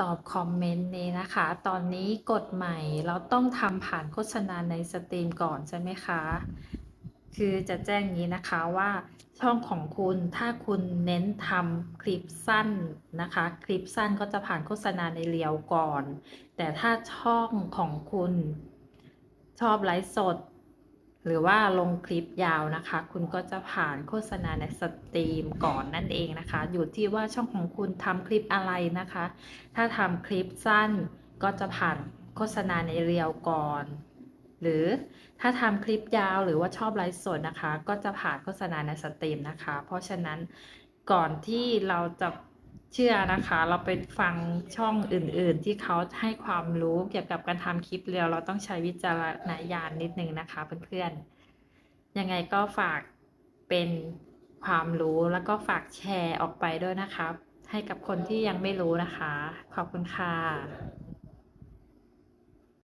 ตอบคอมเมนต์นี้นะคะ ตอนนี้กฎใหม่เราต้องทำผ่านโฆษณาในสตรีมก่อนใช่ไหมคะ คือจะแจ้งนี้นะคะว่าช่องของคุณถ้าคุณเน้นทำคลิปสั้นนะคะ คลิปสั้นก็จะผ่านโฆษณาในเรียวก่อน แต่ถ้าช่องของคุณชอบไลฟ์สด หรือว่าลงคลิปยาวนะคะ คุณก็จะผ่านโฆษณาในสตรีมก่อนนั่นเองนะคะ อยู่ที่ว่าช่องของคุณทำคลิปอะไรนะคะ ถ้าทำคลิปสั้นก็จะผ่านโฆษณาในเรียวก่อน หรือถ้าทำคลิปยาวหรือว่าชอบไลฟ์สดนะคะ ก็จะผ่านโฆษณาในสตรีมนะคะ เพราะฉะนั้นก่อนที่เราจะ เชื่อนะคะ เราไปฟังช่องอื่น ๆ ที่เขาให้ความรู้เกี่ยวกับการทำคลิปเรียวเราต้องใช้วิจารณญาณนิดนึงนะคะเพื่อนๆ ยังไงก็ฝากเป็นความรู้แล้วก็ฝากแชร์ออกไปด้วยนะคะ ให้กับคนที่ยังไม่รู้นะคะ ขอบคุณค่ะ